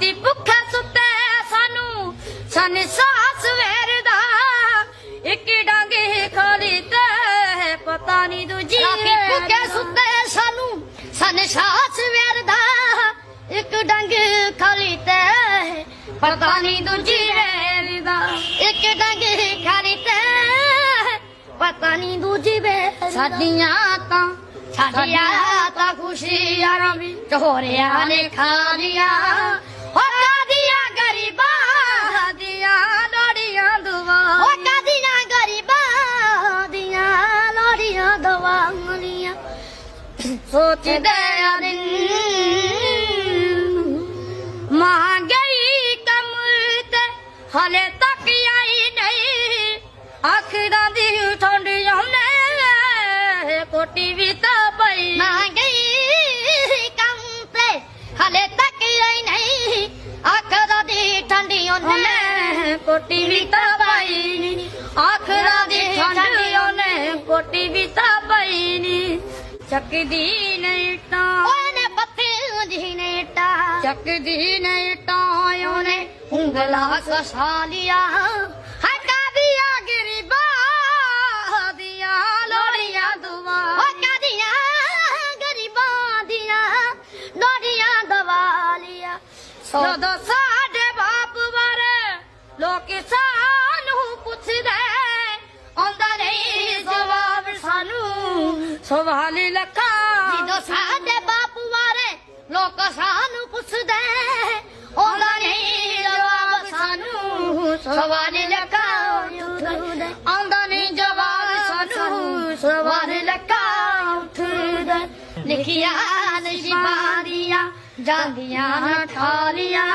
ਤੀ ਭੁੱਖਾ ਸੁੱਤੇ ਸਾਨੂੰ। ਸਨ ਸਾਸ ਵੇਰ ਦਾ ਇੱਕ ਡਾਂਗੇ ਖਾਲੀ ਤੇ ਪਤਾ ਨਹੀਂ ਦੂਜੀ ਰਾਤੀ ਭੁੱਖੇ ਸੁੱਤੇ ਸਾਨੂੰ। ਸਨ ਸਾਸ ਵੇਰ ਦਾ ਇੱਕ ਡੰਗ ਖਾਲੀ ਤੇ ਪਤਾ ਨਹੀਂ ਦੂਜੀ ਵੇਰ ਦਾ। ਇੱਕ ਡੰਗ ਖਾਲੀ ਤੇ ਪਤਾ ਨਹੀਂ ਦੂਜੀ ਵੇਰ ਸਾਡੀਆਂ ਤਾਂ ਸਾਡੀਆਂ ਤਾਂ ਖੁਸ਼ੀਆਂ ਵੀ ਚੋਰਿਆਂ ਨੇ ਖਾ ਲੀਆਂ। ਦਵਾਈਆਂ ਸੋਚਦੇ ਆ ਦਿਨ। ਮਾਂ ਗਈ ਕੰਮ ਤੇ ਹਲੇ ਤੱਕ ਆਈ ਨਹੀਂ। ਅੱਖਾਂ ਦੀ ਠੰਡ ਆਉਨੇ ਕੋਟੀ ਵੀ ਤਾਂ ਪਈ। ਨਾ ਗਈ ਕੰਮ ਤੇ ਹਲੇ ਤੱਕ ਆਈ ਨਹੀਂ। ਅੱਖ ਦਾ ਠੰਡੀ ਉਹਨੇ ਕੋਟੀ ਵੀ ਤਾਂ ਪਾਈ। ਆਖਰਾਂ ਦੀ ਠੰਡ ਉਹਨੇ ਕੋਟੀ ਵੀ ਤਾਂ ਚੱਕਦੀ ਨਹੀਂ ਤਾਂ ਉਹਨੇ ਪੱਤੇ ਦੀ ਨੇ ਟਾ ਚੱਕਦੀ ਨਹੀਂ ਤਾਂ ਉਹਨੇ ਉਂਗਲਾ ਕਸਾ ਲਿਆ। ਹਟਾ ਦਿਆ ਗਰੀਬਾਂ ਦੀਆਂ ਲੋੜੀਆਂ ਦੁਆ। ਉਹ ਕਾਦੀਆਂ ਗਰੀਬਾਂ ਦੀਆਂ ਲੋੜੀਆਂ ਦਵਾ ਲਿਆ। ਜਦੋਂ ਸਾਡੇ ਬਾਪ ਬਾਰੇ ਲੋਕ ਸਵਾਲੀ ਲੱਖਾਂ। ਜਦੋਂ ਸਾਡੇ ਬਾਪੂ ਬਾਰੇ ਲੋਕ ਸਾਨੂੰ ਪੁੱਛਦੇ, ਉਹਦਾ ਨਹੀਂ ਜਵਾਬ ਸਾਨੂੰ ਸਵਾਲ ਲੱਗਾ ਆਉਂਦਾ ਨਹੀਂ ਜਵਾਬ ਸਾਨੂੰ ਸਵਾਲ ਲੱਖਾਂ ਉੱਠਦੇ। ਲਿਖਿਆ ਨਸ਼ੀਬਾਂ ਦੀਆਂ, ਜਾਂਦੀਆਂ ਠਾਲੀਆਂ